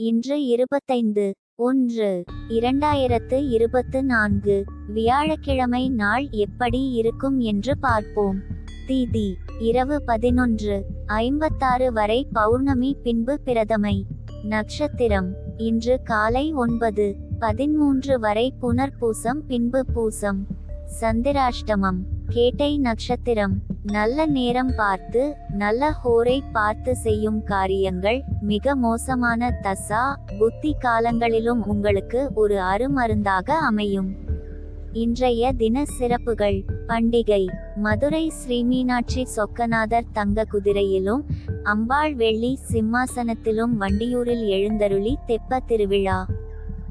இன்று இருபத்தைந்து ஒன்று இரண்டாயிரத்து இருபத்து நான்கு வியாழக்கிழமை நாள் எப்படி இருக்கும் என்று பார்ப்போம். தீதி இரவு பதினொன்று ஐம்பத்தாறு வரை பௌர்ணமி பின்பு பிரதமை. நட்சத்திரம் இன்று காலை ஒன்பது பதிமூன்று வரை புனர்பூசம் பின்பு பூசம். சந்திராஷ்டமம் கேட்டை நட்சத்திரம். நல்ல நேரம் பார்த்து நல்ல ஹோரை பார்த்து செய்யும் காரியங்கள் மிக மோசமான தசா புத்தி காலங்களிலும் உங்களுக்கு ஒரு அருமருந்தாக அமையும். இன்றைய தின சிறப்புகள் பண்டிகை மதுரை ஸ்ரீ மீனாட்சி சொக்கநாதர் தங்க குதிரையிலும் அம்பாள் வெள்ளி சிம்மாசனத்திலும் வண்டியூரில் எழுந்தருளி தெப்ப திருவிழா.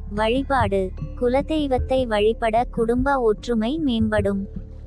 வழிபாடு குலதெய்வத்தை வழிபட குடும்ப ஒற்றுமை மேம்படும்.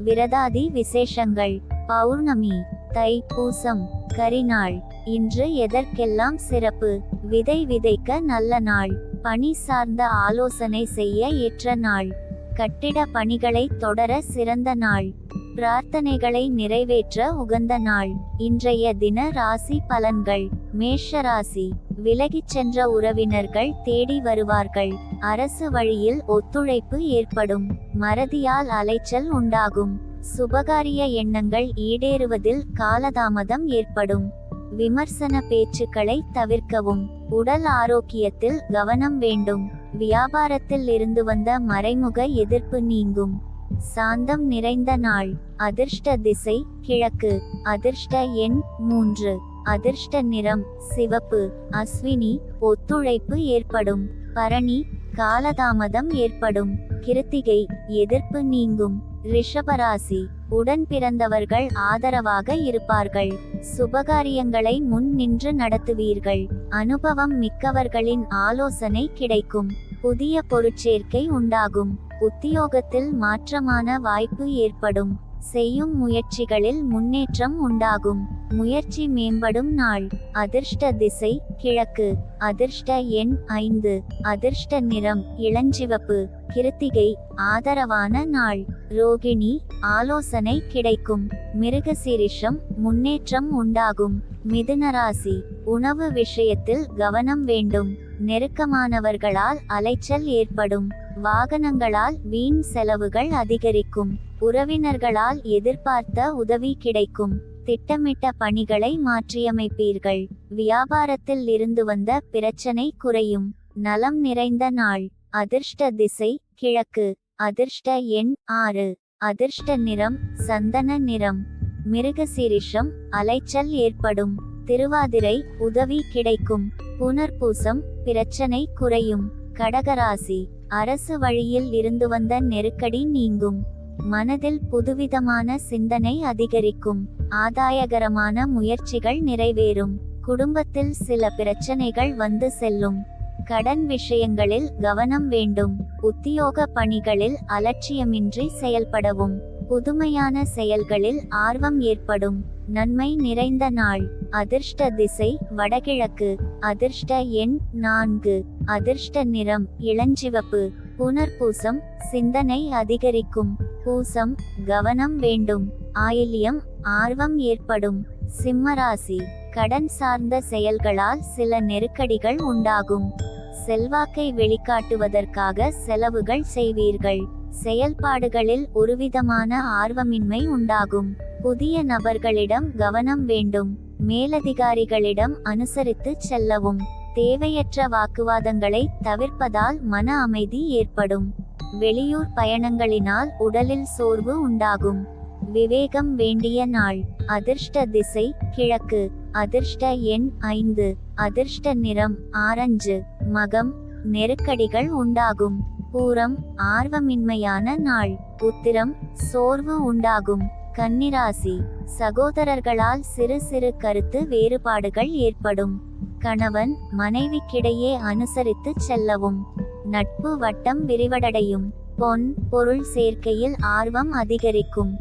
விரதாதி விசேஷங்கள் பௌர்ணமி தை பூசம் கரிநாள். இன்று எதற்கெல்லாம் சிறப்பு? விதை விதைக்க நல்ல நாள். பணி சார்ந்த ஆலோசனை செய்ய ஏற்ற நாள். கட்டிட பணிகளை தொடர சிறந்த நாள். பிரார்த்தனைகளை நிறைவேற்ற உகந்த நாள். இன்றைய தின ராசி பலன்கள். மேஷ ராசி. விலகிச் சென்ற உறவினர்கள் தேடி வருவார்கள். அரசு வழியில் ஒத்துழைப்பு ஏற்படும். மறதியால் அலைச்சல் உண்டாகும். சுபகாரிய எண்ணங்கள் ஈடேறுவதில் காலதாமதம் ஏற்படும். விமர்சன பேச்சுக்களை தவிர்க்கவும். உடல் ஆரோக்கியத்தில் கவனம் வேண்டும். வியாபாரத்தில் இருந்து வந்த மறைமுக எதிர்ப்பு நீங்கும். சாந்தம் நிறைந்த நாள். அதிர்ஷ்ட திசை கிழக்கு. அதிர்ஷ்ட எண் மூன்று. அதிர்ஷ்ட நிறம் சிவப்பு. அஸ்வினி ஒத்துழைப்பு ஏற்படும். பரணி காலதாமதம் ஏற்படும். கிருத்திகை எதிர்ப்பு நீங்கும். ரிஷபராசி. உடன் பிறந்தவர்கள் ஆதரவாக இருப்பார்கள். சுபகாரியங்களை முன் நின்று நடத்துவீர்கள். அனுபவம் மிக்கவர்களின் ஆலோசனை கிடைக்கும். புதிய பொருட்சேர்க்கை உண்டாகும். உத்தியோகத்தில் மாற்றமான வாய்ப்பு ஏற்படும். செய்யும் முயற்சிகளில் முன்னேற்றம் உண்டாகும். முயற்சி மேம்படும் நாள். அதிர்ஷ்ட திசை கிழக்கு. அதிர்ஷ்ட எண் ஐந்து. அதிர்ஷ்ட நிறம் இளஞ்சிவப்பு. கிருத்திகை ஆதரவான நாள். ரோகிணி ஆலோசனை கிடைக்கும். மிருகசீரிஷம் முன்னேற்றம் உண்டாகும். மிதுனராசி உணவு விஷயத்தில் கவனம் வேண்டும். நெருக்கமானவர்களால் அலைச்சல் ஏற்படும். வாகனங்களால் வீண் செலவுகள் அதிகரிக்கும். உறவினர்களால் எதிர்பார்த்த உதவி கிடைக்கும். திட்டமிட்ட பணிகளை மாற்றியமைப்பீர்கள். வியாபாரத்தில் இருந்து வந்த பிரச்சனை குறையும். நலம் நிறைந்த நாள். அதிர்ஷ்ட திசை கிழக்கு. அதிர்ஷ்ட எண் ஆறு. அதிர்ஷ்ட நிறம் சந்தன நிறம். மிருகசீரிஷம் அலைச்சல் ஏற்படும். திருவாதிரை உதவி கிடைக்கும். புனர்பூசம் பிரச்சனை குறையும். கடகராசி. அரசு வழியில் இருந்து வந்த நெருக்கடி நீங்கும். மனதில் புதுவிதமான சிந்தனை அதிகரிக்கும். ஆதாயகரமான முயற்சிகள் நிறைவேறும். குடும்பத்தில் சில பிரச்சனைகள் வந்து செல்லும். கடன் விஷயங்களில் கவனம் வேண்டும். உத்தியோக பணிகளில் அலட்சியமின்றி செயல்படவும். புதுமையான செயல்களில் ஆர்வம் ஏற்படும். நன்மை நிறைந்த நாள். அதிர்ஷ்ட திசை வடகிழக்கு. அதிர்ஷ்ட எண் நான்கு. அதிர்ஷ்ட நிறம் இளஞ்சிவப்பு. புனர்பூசம் சிந்தனை அதிகரிக்கும். பூசம் கவனம் வேண்டும். ஆயில்யம் ஆர்வம் ஏற்படும். சிம்மராசி கடன் சார்ந்த செயல்களால் சில நெருக்கடிகள் உண்டாகும். செல்வாக்கை வெளிக்காட்டுவதற்காக செலவுகள் செய்வீர்கள். செயல்பாடுகளில் ஒருவிதமான ஆர்வமின்மை உண்டாகும். புதிய நபர்களிடம் கவனம் வேண்டும். மேலதிகாரிகளிடம் அனுசரித்து செல்லவும். தேவையற்ற வாக்குவாதங்களை தவிர்ப்பதால் மன அமைதி ஏற்படும். வெளியூர் பயணங்களினால் உடலில் சோர்வு உண்டாகும். விவேகம் வேண்டிய நாள். அதிர்ஷ்ட திசை கிழக்கு. அதிர்ஷ்ட எண் ஐந்து. அதிர்ஷ்ட நிறம் ஆரஞ்சு. மகம். நெருக்கடிகள் உண்டாகும். பூரம் ஆர்வமின்மையான நாள். உத்திரம் சோர்வு உண்டாகும். கன்னிராசி சகோதரர்களால் சிறு சிறு கருத்து வேறுபாடுகள் ஏற்படும். கணவன் மனைவிக்கிடையே அனுசரித்து செல்லவும். நட்பு வட்டம் விரிவடையும். பொன் பொருள் சேர்க்கையில் ஆர்வம் அதிகரிக்கும்.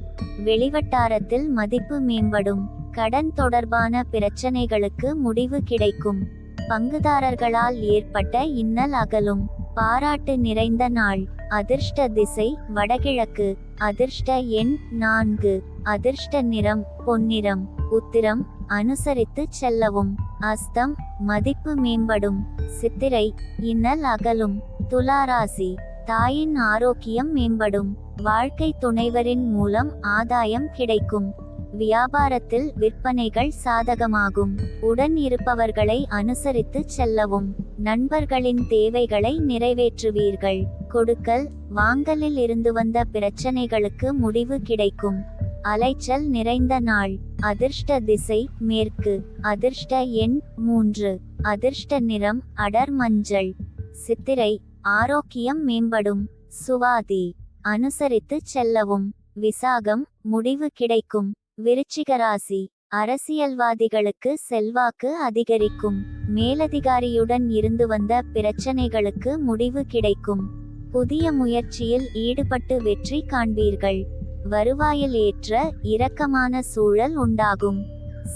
வெளிவட்டாரத்தில் மதிப்பு மேம்படும். கடன் தொடர்பான பிரச்சனைகளுக்கு முடிவு கிடைக்கும். பங்குதாரர்களால் ஏற்பட்ட இன்னல் அகலும். பாராட்டு நிறைந்த நாள். அதிர்ஷ்ட திசை வடகிழக்கு. அதிர்ஷ்ட எண் நான்கு. அதிர்ஷ்ட நிறம் பொன்னிறம். உத்திரம் அனுசரித்து செல்லவும். அஸ்தம் மதிப்பு மேம்படும். சித்திரை இன்னல் அகலும். துளாராசி தாயின் ஆரோக்கியம் மேம்படும். வாழ்க்கை துணைவரின் மூலம் ஆதாயம் கிடைக்கும். வியாபாரத்தில் விற்பனைகள் சாதகமாகும். உடன் இருப்பவர்களை அனுசரித்து செல்லவும். நண்பர்களின் தேவைகளை நிறைவேற்றுவீர்கள். கொடுக்கல் வாங்கலில் இருந்து வந்த பிரச்சனைகளுக்கு முடிவு கிடைக்கும். அலைச்சல் நிறைந்த நாள். அதிர்ஷ்ட திசை மேற்கு. அதிர்ஷ்ட எண் மூன்று. அதிர்ஷ்ட நிறம் அடர் மஞ்சள். சித்திரை ஆரோக்கியம் மேம்படும். சுவாதி. அனுசரித்து செல்லவும். விசாகம் முடிவு கிடைக்கும். விருச்சிகராசி. அரசியல்வாதிகளுக்கு செல்வாக்கு அதிகரிக்கும். மேலதிகாரியுடன் இருந்து வந்த பிரச்சனைகளுக்கு முடிவு கிடைக்கும். புதிய முயற்சியில் ஈடுபட்டு வெற்றி காண்பீர்கள். வருவாயில் ஏற்ற இரக்கமான சூழல் உண்டாகும்.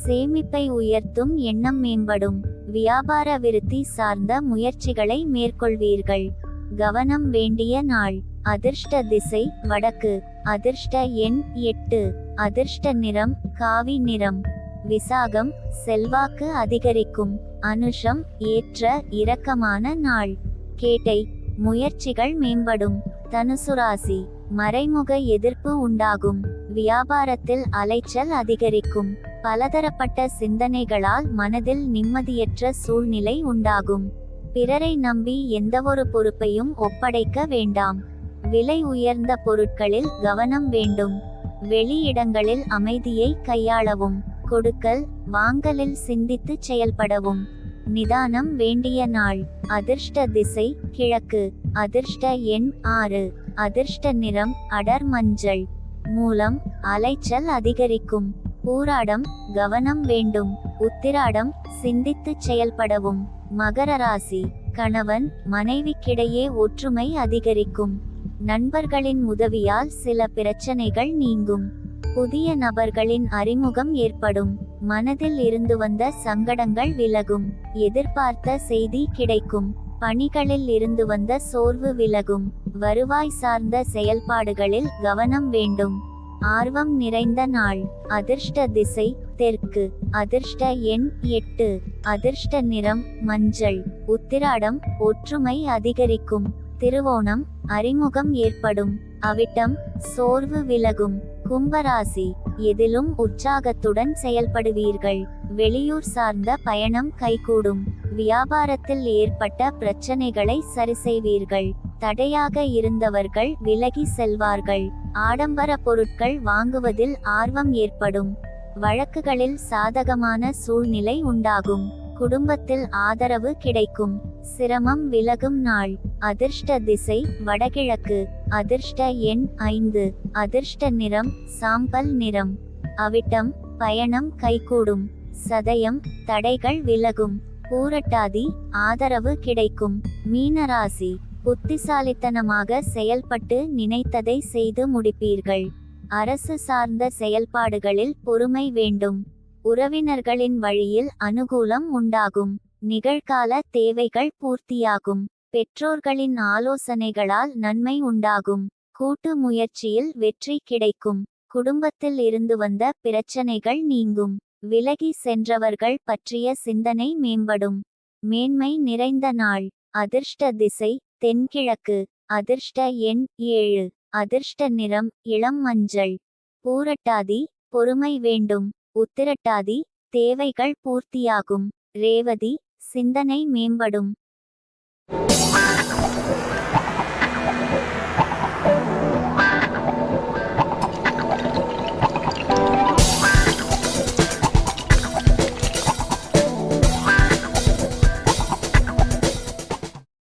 சேமிப்பை உயர்த்தும் எண்ணம் மேம்படும். வியாபார விருத்தி சார்ந்த முயற்சிகளை மேற்கொள்வீர்கள். கவனம் வேண்டிய நாள். அதிர்ஷ்ட திசை வடக்கு. அதிர்ஷ்ட எண் எட்டு. அதிர்ஷ்ட நிறம் காவி நிறம். விசாகம் செல்வாக்கு அதிகரிக்கும். அனுஷம் ஏற்ற இரக்கமான நாள். கேட்டை முயற்சிகள் மேம்படும். தனுசுராசி மறைமுக எதிர்ப்பு உண்டாகும். வியாபாரத்தில் அலைச்சல் அதிகரிக்கும். பலதரப்பட்ட சிந்தனைகளால் மனதில் நிம்மதியற்ற சூழ்நிலை உண்டாகும். பிறரை நம்பி எந்தவொரு பொறுப்பையும் ஒப்படைக்க வேண்டாம். விலை உயர்ந்த பொருட்களில் கவனம் வேண்டும். வெளியிடங்களில் அமைதியை கையாளவும். கொடுக்கல் வாங்கலில் சிந்தித்து செயல்படவும். நிதானம் வேண்டிய நாள். அதிர்ஷ்ட திசை கிழக்கு. அதிர்ஷ்ட எண் ஆறு. அதிர்ஷ்ட நிறம் அடர் மஞ்சள். மூலம் அலைச்சல் அதிகரிக்கும். பூராடம் கவனம் வேண்டும். உத்திராடம் சிந்தித்து செயல்படவும். மகர ராசி. கணவன் மனைவிக்கிடையே ஒற்றுமை அதிகரிக்கும். நண்பர்களின் உதவியால் சில பிரச்சனைகள் நீங்கும். புதிய நபர்களின் அறிமுகம் ஏற்படும். மனதில் இருந்து வந்த சங்கடங்கள் விலகும். எதிர்பார்த்த செய்தி கிடைக்கும். பணிகளில் இருந்து வந்த சோர்வு விலகும். வருவாய் சார்ந்த செயல்பாடுகளில் கவனம் வேண்டும். ஆர்வம் நிறைந்த நாள். அதிர்ஷ்ட திசை. தெற்கு. அதிர்ஷ்ட எண் எட்டு. அதிர்ஷ்ட நிறம் மஞ்சள். உத்திராடம் ஒற்றுமை அதிகரிக்கும். திருவோணம் அறிமுகம் ஏற்படும். அவிட்டம் சோர்வு விலகும். கும்பராசி எதிலும் உற்சாகத்துடன் செயல்படுவீர்கள். வெளியூர் சார்ந்த பயணம் கைகூடும். வியாபாரத்தில் ஏற்பட்ட பிரச்சனைகளை சரிசெய்வீர்கள். தடையாக இருந்தவர்கள் விலகி செல்வார்கள். ஆடம்பர பொருட்கள் வாங்குவதில் ஆர்வம் ஏற்படும். வழக்குகளில் சாதகமான சூழ்நிலை உண்டாகும். குடும்பத்தில் ஆதரவு கிடைக்கும். சிரமம் விலகும் நாள். அதிர்ஷ்ட திசை வடகிழக்கு. அதிர்ஷ்ட எண் ஐந்து. அதிர்ஷ்ட நிறம் சாம்பல் நிறம். அவிட்டம் பயணம் கைகூடும். சதயம் தடைகள் விலகும். பூரட்டாதி ஆதரவு கிடைக்கும். மீனராசி புத்திசாலித்தனமாக செயல்பட்டு நினைத்ததை செய்து முடிப்பீர்கள். அரசு சார்ந்த செயல்பாடுகளில் பொறுமை வேண்டும். உறவினர்களின் வழியில் அனுகூலம் உண்டாகும். நிகழ்கால தேவைகள் பூர்த்தியாகும். பெற்றோர்களின் ஆலோசனைகளால் நன்மை உண்டாகும். கூட்டு முயற்சியில் வெற்றி கிடைக்கும். குடும்பத்தில் இருந்து வந்த பிரச்சனைகள் நீங்கும். விலகி சென்றவர்கள் பற்றிய சிந்தனை மேம்படும். மேன்மை நிறைந்த நாள். அதிர்ஷ்ட திசை தென்கிழக்கு. அதிர்ஷ்ட எண் ஏழு. அதிர்ஷ்ட நிறம் இளம் மஞ்சள். பூரட்டாதி பொறுமை வேண்டும். உத்திரட்டாதி தேவைகள் பூர்த்தியாகும். ரேவதி சிந்தனை மேம்படும். Bye.